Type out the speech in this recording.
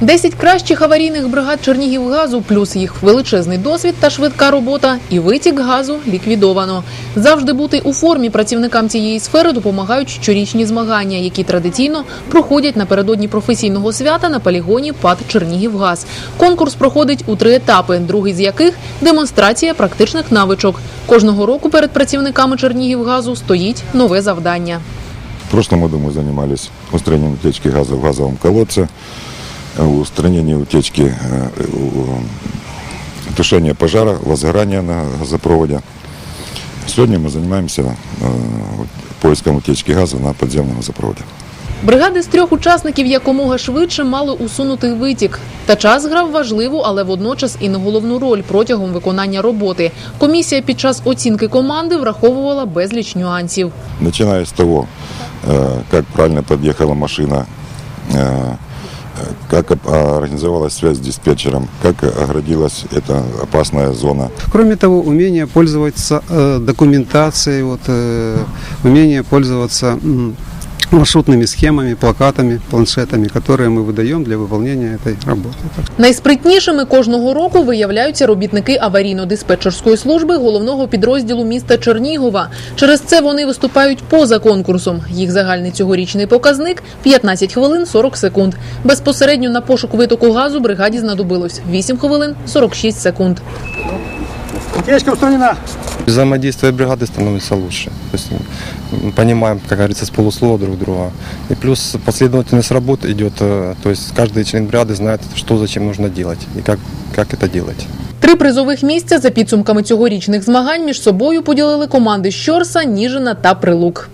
Десять кращих аварійних бригад Чернігівгазу, плюс їх величезний досвід та швидка робота, і витік газу ліквідовано. Завжди бути у формі працівникам цієї сфери допомагають щорічні змагання, які традиційно проходять напередодні професійного свята на полігоні ПАД Чернігівгаз. Конкурс проходить у три етапи, другий з яких демонстрація практичних навичок. Кожного року перед працівниками Чернігівгазу стоїть нове завдання. В прошлом году мы занимались устранением утечки газа в газовом колодце, э, устранением утечки, э, у- тушения пожара, возгорания на газопроводе. Сегодня мы занимаемся э, вот поиском утечки газа на подземном газопроводе. Бригади з трьох учасників якомога швидше мали усунути витік. Та час грав важливу, але водночас і не головну роль протягом виконання роботи. Комісія під час оцінки команди враховувала безліч нюансів. Начиная с того, э, как правильно подъехала машина, э, э, как оп- организовалась связь с диспетчером, как оградилась эта опасная зона. Кроме того, умение пользоваться э, документацией, вот, э, умение пользоваться м, маршрутными схемами, плакатами, планшетами, которые мы выдаем для выполнения этой работы. Так Найспритнішими кожного року виявляються робітники аварійно-диспетчерської служби головного підрозділу міста Чернігова. Через це вони виступають поза конкурсом. Їх загальний цьогорічний показник 15 хвилин 40 секунд. Безпосередньо на пошук витоку газу бригаді знадобилось 8 хвилин 46 секунд. Утечка устранена. Взаимодействие бригады становится лучше. То есть мы понимаем, как говорится, с полуслова друг друга. И плюс последовательность работы идет, э, то есть каждый член бригады знает, что зачем нужно делать и как, как это делать. Три призових місця за підсумками цьогорічних змагань між собою поділили команди Щорса, Ніжина та Прилук.